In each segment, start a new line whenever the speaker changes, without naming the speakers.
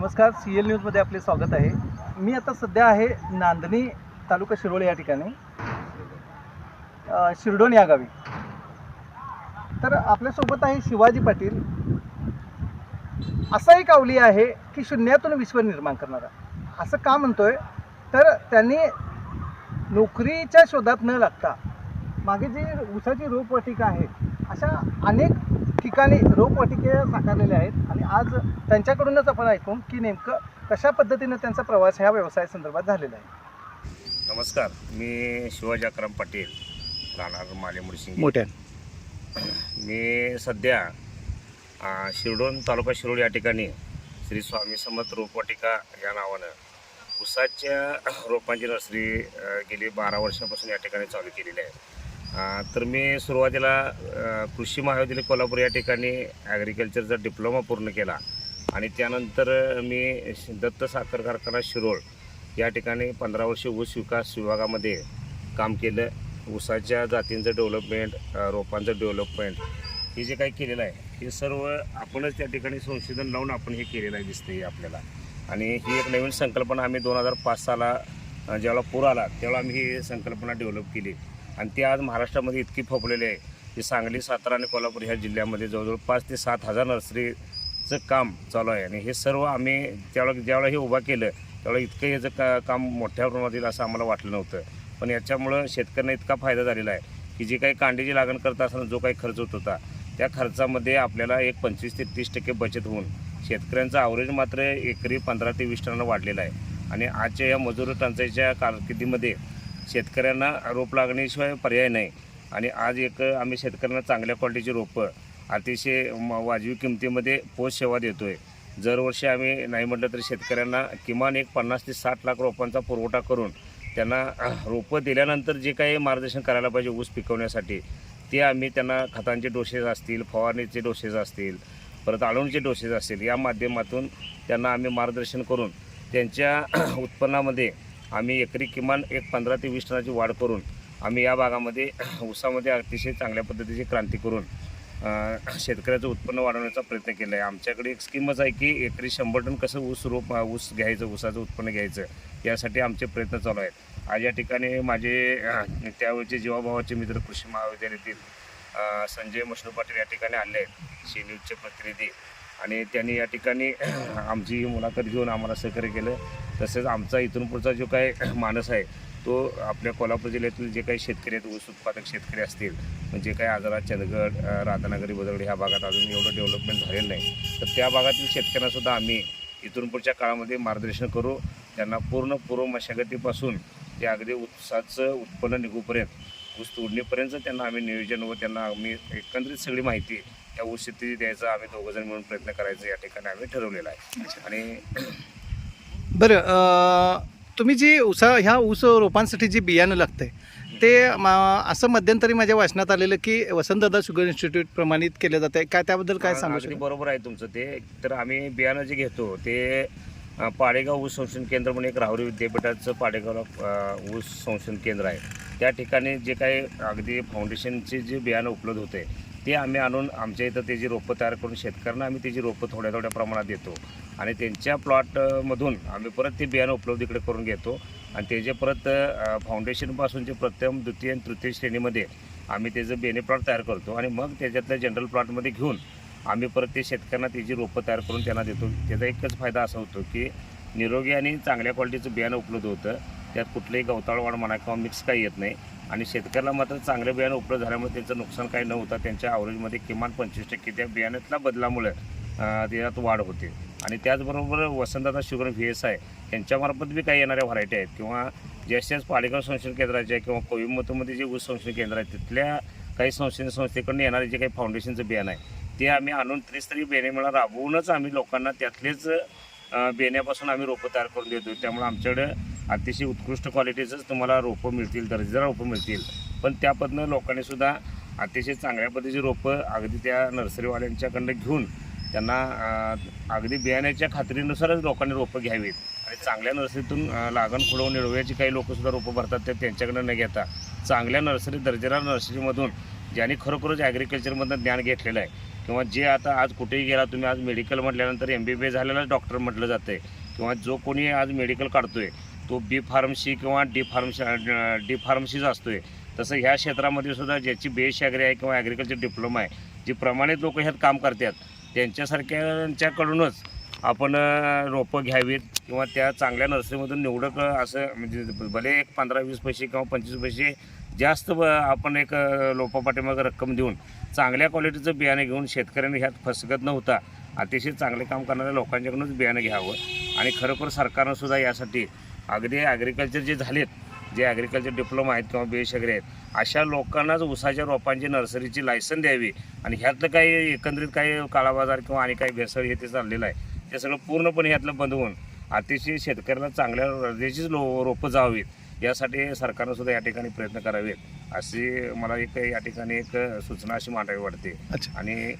नमस्कार C L न्यूजमध्ये आपले स्वागत आहे. मी आता सध्या आहे नांदणी तालुका शिरोळ या ठिकाणी. शिरडोण या गावी. तर आपल्यासोबत आहे शिवाजी पाटील. असा एक अवली आहे की शून्यातून विश्व निर्माण करणारा. असं का म्हणतोय? तर त्यांनी नोकरीच्या शोधात न लागता मागे जी ऊसाची रोपवाटिका आहे अशा अनेक ठिकाणी रोपवाटिके साकारलेल्या आहेत आणि आज त्यांच्याकडूनच आपण ऐकून की नेमकं कशा पद्धतीनं त्यांचा प्रवास ह्या व्यवसायासंदर्भात झालेला आहे.
नमस्कार मी शिवाजी अकराम पाटील राहणार माले मुळशिंगी
मोठ्या
मी सध्या शिरडोन तालुका शिरोड या ठिकाणी श्री स्वामी समर्थ रोपवाटिका या नावानं उसाच्या रोपांची नर्सरी गेली बारा वर्षापासून या ठिकाणी चालू केलेली आहे. तर मी सुरुवातीला कृषी महाविद्यालय कोल्हापूर या ठिकाणी ॲग्रिकल्चरचा डिप्लोमा पूर्ण केला. आणि त्यानंतर मी दत्त साखर कारखाना शिरोळ या ठिकाणी पंधरा वर्षे ऊस विकास विभागामध्ये काम केलं. ऊसाच्या जातींचं डेव्हलपमेंट रोपांचं डेव्हलपमेंट हे जे काही केलेलं आहे हे सर्व आपणच त्या ठिकाणी संशोधन लावून आपण हे केलेलं आहे दिसते आपल्याला. आणि ही एक नवीन संकल्पना आम्ही दोन हजार पाच साला ज्यावेळेला पूर आला त्यावेळेला आम्ही ही संकल्पना डेव्हलप केली. आणि ते आज महाराष्ट्रामध्ये इतकी फोपलेली आहे की सांगली सातारा आणि कोल्हापूर ह्या जिल्ह्यामध्ये जवळजवळ पाच ते सात हजार नर्सरीचं काम चालू आहे. आणि हे सर्व आम्ही त्यावेळेला ज्यावेळेला हे उभा केलं त्यावेळेला इतकं ह्याचं का काम मोठ्या प्रमाणात येईल असं आम्हाला वाटलं नव्हतं. पण याच्यामुळं शेतकऱ्यांना इतका फायदा झालेला आहे की जे काही कांद्याची लागण करत असताना जो काही खर्च होत होता त्या खर्चामध्ये आपल्याला एक पंचवीस ते तीस टक्के बचत होऊन शेतकऱ्यांचा ॲव्हरेज मात्र एकरी पंधरा ते वीस टनानं वाढलेला आहे. आणि आजच्या या मजूर टंचाईच्या कारकिर्दीमध्ये शेतकऱ्यांना रोप लागण्याशिवाय पर्याय नाही. आणि आज एक आम्ही शेतकऱ्यांना चांगल्या क्वालिटीची रोपं अतिशय म- वाजवी किमतीमध्ये पोच सेवा देतो आहे दरवर्षी आम्ही नाही म्हटलं तरी शेतकऱ्यांना किमान एक पन्नास ते साठ लाख रोपांचा पुरवठा करून त्यांना रोपं दिल्यानंतर जे काही मार्गदर्शन करायला पाहिजे ऊस पिकवण्यासाठी ते आम्ही त्यांना खतांचे डोसेस असतील फवारणीचे डोसेस असतील परत आळूणचे डोसेस असतील या माध्यमातून त्यांना आम्ही मार्गदर्शन करून त्यांच्या उत्पन्नामध्ये आम्ही एकरी किमान एक पंधरा ते वीस टनाची वाढ करून आम्ही या भागामध्ये ऊसामध्ये अतिशय चांगल्या पद्धतीची क्रांती करून शेतकऱ्याचं उत्पन्न वाढवण्याचा प्रयत्न केला आहे. आमच्याकडे एक स्कीमच आहे की एकरी शंभर टन कसं ऊस रोप ऊस घ्यायचं ऊसाचं उत्पन्न घ्यायचं यासाठी आमचे प्रयत्न चालू आहेत. आज या ठिकाणी माझे त्यावेळचे जीवाभावाचे मित्र कृषी महाविद्यालयातील संजय मशनू पाटील या ठिकाणी आले आहेत. सी न्यूजचे प्रतिनिधी. आणि त्यांनी या ठिकाणी आमची ही मुलाखत घेऊन आम्हाला सहकार्य केलं. तसेच आमचा इथून पुढचा जो काय मानस आहे तो आपल्या कोल्हापूर जिल्ह्यातील जे काही शेतकरी आहेत ऊस उत्पादक शेतकरी असतील म्हणजे काही आजारात चंदगड राधानगरी बदगड ह्या भागात अजून एवढं डेव्हलपमेंट झालेलं नाही. तर त्या भागातील शेतकऱ्यांना सुद्धा आम्ही इथून पुढच्या काळामध्ये मार्गदर्शन करू. त्यांना पूर्ण पूर्व मशागतीपासून ते अगदी ऊसाचं उत्पन्न निघूपर्यंत ऊस तोडणीपर्यंत त्यांना आम्ही नियोजन व त्यांना आम्ही एकंदरीत सगळी माहिती त्या ऊस शेती द्यायचा आम्ही दोघंजण मिळून प्रयत्न करायचा या ठिकाणी आम्ही ठरवलेला आहे. आणि
बरं तुम्ही जी ऊसा ह्या ऊस रोपांसाठी जे बियाणं लागतंय ते म- असं मध्यंतरी माझ्या वाचनात आलेलं की वसंतदादा शुगर इन्स्टिट्यूट प्रमाणित केलं जात आहे काय त्याबद्दल काय सांगू शकता
बरोबर आहे तुमचं ते. तर आम्ही बियाणं जे घेतो ते पाडेगाव ऊस संशोधन केंद्र म्हणून एक राहुरी विद्यापीठाचं पाडेगावला ऊस संशोधन केंद्र आहे. त्या ठिकाणी जे काही अगदी फाउंडेशनचे जे बियाणं उपलब्ध होते ते आम्ही आणून आमच्या इथं त्याची रोपं तयार करून शेतकऱ्यांना आम्ही त्याची रोपं थोड्या थोड्या प्रमाणात देतो. आणि त्यांच्या प्लॉटमधून आम्ही परत ते बियाणं उपलब्ध इकडे करून घेतो. आणि त्याचे परत अ, फाउंडेशनपासूनचे प्रथम द्वितीय आणि तृतीय श्रेणीमध्ये आम्ही त्याचं बेने प्लॉट तयार करतो. आणि मग त्याच्यातल्या जनरल प्लॉटमध्ये घेऊन आम्ही परत ते शेतकऱ्यांना त्याची रोपं तयार करून त्यांना देतो. त्याचा एकच फायदा असा होतो की निरोगी आणि चांगल्या क्वालिटीचं बियाणं उपलब्ध होतं. त्यात कुठलंही गवताळवाढ म्हणा किंवा मिक्स काही येत नाही. आणि शेतकऱ्याला मात्र चांगलं बियाणं उपलब्ध झाल्यामुळे त्यांचं नुकसान काही न होता त्यांच्या आवरेजमध्ये किमान पंचवीस टक्के त्या बियाण्यातल्या बदलामुळे अं, त्याच्यात वाढ होते. आणि त्याचबरोबर Vasantdada sugar V S I यांच्यामार्फत बी काही येणाऱ्या व्हरायटी आहेत. किंवा जास्तीत पाडेगाव संशोधन केंद्राचे किंवा कोविमतमध्ये जे ऊस संशोधन केंद्र आहेत तिथल्या काही संशोधन संस्थेकडून येणारे जे काही फाउंडेशनचं बियाणं आहे ते आम्ही आणून त्रिस्तरीय मिळा राबवूनच आम्ही लोकांना त्यातलेच बियाण्यापासून आम्ही रोपं तयार करून देतो त्यामुळे आमच्याकडं अतिशय उत्कृष्ट क्वालिटीचंच तुम्हाला रोपं मिळतील दर्जेदार रोपं मिळतील. पण त्यापदनं लोकांनीसुद्धा अतिशय चांगल्या पद्धतीची रोपं अगदी त्या नर्सरीवाल्यांच्याकडनं घेऊन त्यांना अगदी बियाण्याच्या खात्रीनुसारच लोकांनी रोपं घ्यावीत. आणि चांगल्या नर्सरीतून लागण खुडवून निळव्याची काही लोकंसुद्धा रोपं भरतात ते त्यांच्याकडनं न घेता. चांगल्या नर्सरी दर्जेदार नर्सरीमधून ज्यांनी खरोखरच ॲग्रिकल्चरमधनं ज्ञान घेतलेलं आहे किंवा जे आता आज कुठेही गेला तुम्ही आज मेडिकल म्हटल्यानंतर एम बी बी एस झालेलाच डॉक्टर म्हटलं जातं आहे किंवा जो कोणी आज मेडिकल काढतो आहे तो बी फार्मसी किंवा डी फार्मसी डी फार्मसीच आहे तसं ह्या क्षेत्रामध्ये सुद्धा ज्याची बेस ॲग्री आहे किंवा ॲग्रिकल्चर डिप्लोमा आहे जी प्रमाणित लोक ह्यात काम करतात त्यांच्यासारख्यांच्याकडूनच आपण रोपं घ्यावीत किंवा त्या चांगल्या नर्सरीमधून निवडक असं म्हणजे भले एक पंधरा वीस पैसे किंवा पंचवीस पैसे जास्त आपण एक लोपापाठीमाग रक्कम देऊन चांगल्या क्वालिटीचं बियाणं घेऊन शेतकऱ्यांनी ह्यात फसगत नव्हता अतिशय चांगले काम करणाऱ्या लोकांच्याकडूनच बियाणं घ्यावं. आणि खरोखर सरकारनं सुद्धा यासाठी अगदी ॲग्रिकल्चर जे झालेत जे ॲग्रिकल्चर डिप्लोमा आहेत किंवा बी वगैरे आहेत अशा लोकांनाच ऊसाच्या रोपांची नर्सरीची लायसन द्यावी. आणि ह्यातलं काही एकंदरीत काही काळाबाजार किंवा आणि काही भेसळ हे ते चाललेलं आहे. ते सगळं पूर्णपणे ह्यातलं बंद होऊन अतिशय शेतकऱ्याला चांगल्या दर्जाचीच लो रोपं जावीत. यासाठी सरकारनं सुद्धा या ठिकाणी प्रयत्न करावेत अशी मला एक या ठिकाणी एक सूचना अशी मांडावी वाटते. आणि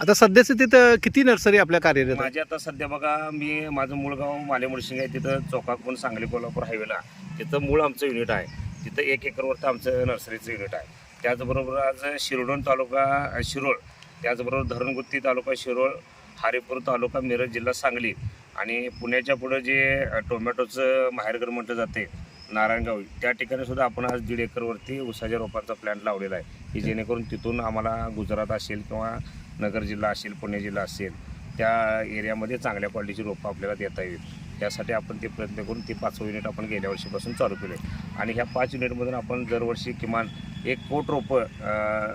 आता सध्या स्थितीत किती नर्सरी आपल्या कार्यरत आहे
माझी आता सध्या बघा मी माझं मूळ गाव मालेमुडशिंग आहे तिथं चोकाकून सांगली कोल्हापूर हायवेला तिथं मूळ आमचं युनिट आहे. तिथं एक एकरवरती आमचं नर्सरीचं युनिट आहे. त्याचबरोबर आज शिरोडोन तालुका शिरोळ त्याचबरोबर धरणगुत्ती तालुका शिरोळ हारेपूर तालुका मिरज जिल्हा सांगली आणि पुण्याच्या पुढं जे अ, टोमॅटोचं माहेरघर म्हटलं जाते नारायणगाव त्या ठिकाणी सुद्धा आपण आज दीड एकरवरती उसाच्या रोपांचा प्लॅन्ट लावलेला आहे. की जेणेकरून तिथून आम्हाला गुजरात असेल किंवा नगर जिल्हा असेल पुणे जिल्हा असेल त्या एरियामध्ये चांगल्या क्वालिटीची रोपं आपल्याला देता येईल. त्यासाठी आपण ते प्रयत्न करून ते पाच युनिट आपण गेल्या वर्षीपासून चालू केले आणि ह्या पाच युनिटमधून आपण दरवर्षी किमान एक कोट रोपं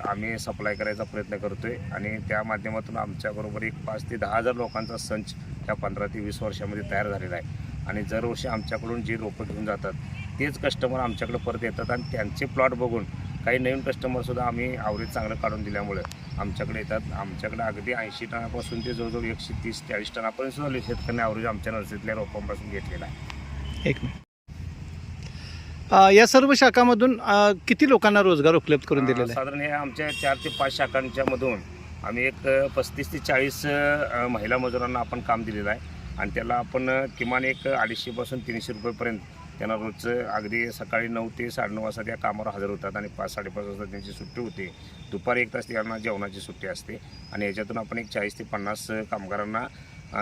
आम्ही सप्लाय करायचा प्रयत्न करतो आहे आणि त्या माध्यमातून आमच्याबरोबर एक पाच ते दहा हजार लोकांचा संच ह्या पंधरा ते वीस वर्षामध्ये तयार झालेला आहे. आणि दरवर्षी आमच्याकडून जी रोपं घेऊन जातात तेच कस्टमर आमच्याकडे परत येतात आणि त्यांचे प्लॉट बघून काही नवीन कस्टमरसुद्धा आम्ही आवरेज चांगलं काढून दिल्यामुळे आमच्याकडे येतात. आमच्याकडे अगदी ऐंशी टनापासून ते जवळजवळ एकशे तीस चाळीस टनापर्यंत सुद्धा शेतकऱ्यांनी आवरेज आमच्या नर्सरीतल्या रोपांपासून घेतलेला आहे.
एक या सर्व शाखामधून किती लोकांना रोजगार उपलब्ध करून दिलेला आहे?
साधारण हे आमच्या चार ते पाच शाखांच्या मधून आम्ही एक पस्तीस ते चाळीस महिला मजुरांना आपण काम दिलेलं आहे. आणि त्याला आपण किमान एक अडीचशेपासून तीनशे रुपयेपर्यंत त्यांना रोजचं अगदी सकाळी नऊ ते साडेनऊ वाजता त्या कामावर हजर होतात आणि पाच साडेपाच वाजता त्यांची सुट्टी होते. दुपारी एक तास त्यांना जेवणाची सुट्टी असते आणि याच्यातून आपण एक चाळीस ते पन्नास कामगारांना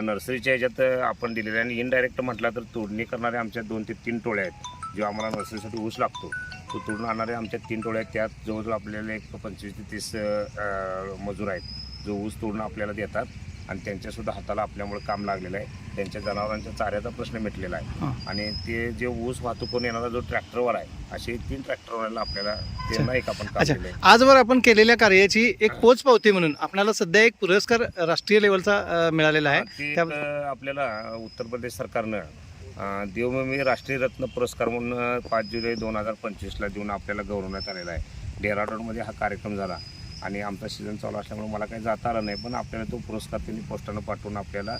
नर्सरीच्या याच्यात आपण दिलेलं आहे. आणि इनडायरेक्ट म्हटलं तर तोडणी करणारे आमच्या दोन ते तीन टोळ्या आहेत. जो आम्हाला नर्सरीसाठी ऊस लागतो तो तोडून आणणारे आमच्या तीन टोळ्या आहेत. त्यात जवळजवळ आपल्याला एक पंचवीस ते तीस मजूर आहेत. जो ऊस तोडून आपल्याला देतात. आणि त्यांच्यासुद्धा हाताला आपल्यामुळे काम लागलेलं आहे. त्यांच्या जनावरांच्या चाऱ्याचा प्रश्न मिटलेला आहे. आणि ते जे ऊस वाहतूक करून येणारा जो ट्रॅक्टरवर आहे असे तीन ट्रॅक्टरवाल्याला आपल्याला त्यांना एक आपण काम
आजवर आपण केलेल्या कार्याची एक पोच पावती म्हणून आपल्याला सध्या एक पुरस्कार राष्ट्रीय लेवलचा अ, मिळालेला आहे.
एक,
त्या-
अ, आपल्याला उत्तर प्रदेश सरकारनं अ, देवभूमी राष्ट्रीय रत्न पुरस्कार म्हणून पाच जुलै दोन हजार पंचवीसला देऊन आपल्याला गौरवण्यात आलेला आहे. डेहराडूनमध्ये हा कार्यक्रम झाला. आणि आमचा सीझन चालू असल्यामुळे मला काही जाता आलं नाही. पण आपल्याला तो पुरस्कार त्यांनी पोस्टानं पाठवून आपल्याला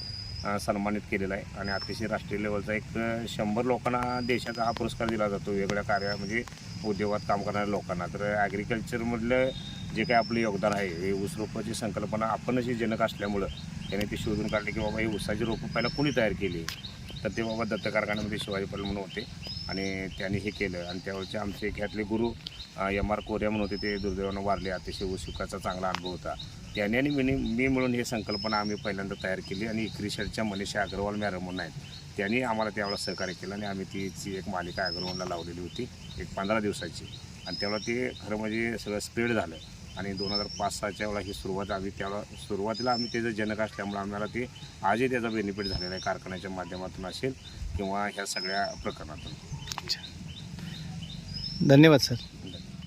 सन्मानित केलेला आहे. आणि अतिशय राष्ट्रीय लेवलचा एक शंभर लोकांना देशाचा हा पुरस्कार दिला जातो. वेगळ्या कार्या म्हणजे उद्योगात काम करणाऱ्या लोकांना. तर ॲग्रिकल्चरमधलं जे काही आपलं योगदान आहे हे ऊस रोपाची संकल्पना आपणच ही जनक असल्यामुळं त्याने ती शोधून काढली की बाबा हे ऊसाची रोपं पहिला कुणी तयार केली? तर ते बाबा दत्त कारखान्यामध्ये शिवाजी पाटील म्हणून होते. आणि त्यांनी हे केलं. आणि त्यावेळेचे आमचे ख्यातले गुरु एम आर कोऱ्या म्हणून होते ते दुर्दैवानं वारले. अतिशय उत्सुकाचा चांगला अनुभव होता. त्याने आणि मी मी मिळून ही संकल्पना आम्ही पहिल्यांदा तयार केली. आणि इक्रिशरच्या मनीषा अग्रवाल मॅडम म्हणून आहेत. त्यांनी आम्हाला त्यावेळेला सहकार्य केलं आणि आम्ही तिची एक मालिका अग्रवालला लावलेली होती एक पंधरा दिवसाची. आणि त्यावेळेला ते खरं म्हणजे सगळं स्प्रेड झालं. आणि दोन हजार पाच सहाच्या वेळेला ही सुरुवात आम्ही त्यावेळेला सुरुवातीला आम्ही त्याचं जनक असल्यामुळे आम्हाला ते आजही त्याचा बेनिफिट झालेला आहे. कारखान्याच्या माध्यमातून असेल किंवा ह्या सगळ्या प्रकरणातून.
धन्यवाद सर.